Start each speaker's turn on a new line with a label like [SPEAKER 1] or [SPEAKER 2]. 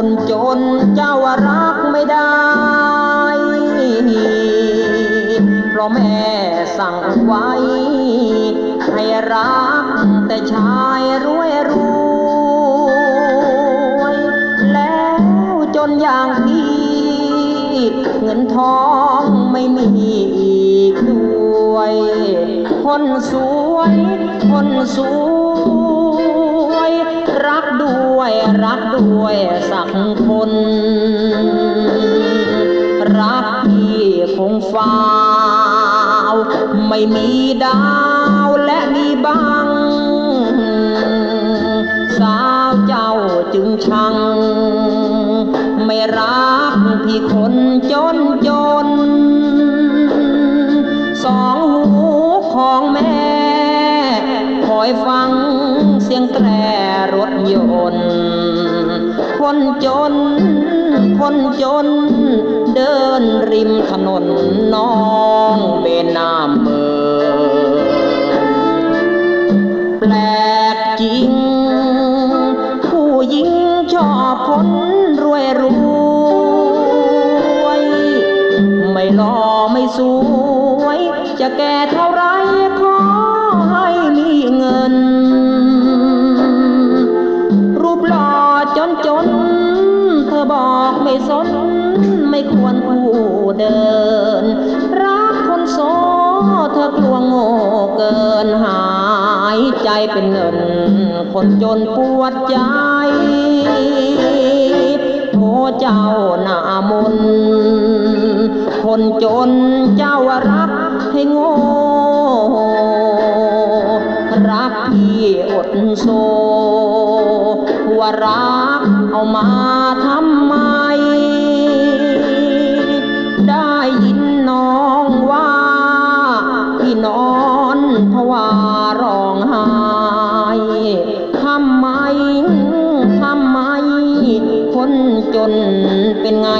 [SPEAKER 1] คนจนเจ้ารักไม่ได้ เพราะแม่สั่งไว้ ให้รักแต่ชายรวยรวย แล้วจนอย่างพี่เงินทองไม่มีอีกด้วย คนสวย คนสวย รักด้วยรักด้วยสักคน รักที่คงฟ้าว ไม่มีดาวและมีบัง สาวเจ้าจึงชัง ไม่รักพี่คนจนจน สองหูของแม่คอยฟัง ยงแตรรถยนต์คนจน คนจน เดินริมถนนน้องเบนน้ำเมืองแปลกจริง ผู้หญิงชอบคนรวยรวย ไม่หล่อไม่สวย จะแก่เท่าไร จนจน เธอบอกไม่สน ไม่ควรผู้เดิน รักคนโสเธอกลัวโง่เกินหายใจเป็นเงิน คนจนปวดใจโทเจ้าหน้ามนคนจนเจ้ารักให้โง่รักที่อดโซว่ารัก เอามาทำไม ได้ยินน้องว่าพี่นอนภาวาร้องไห้ทำไมทำไม คนจนเป็นไง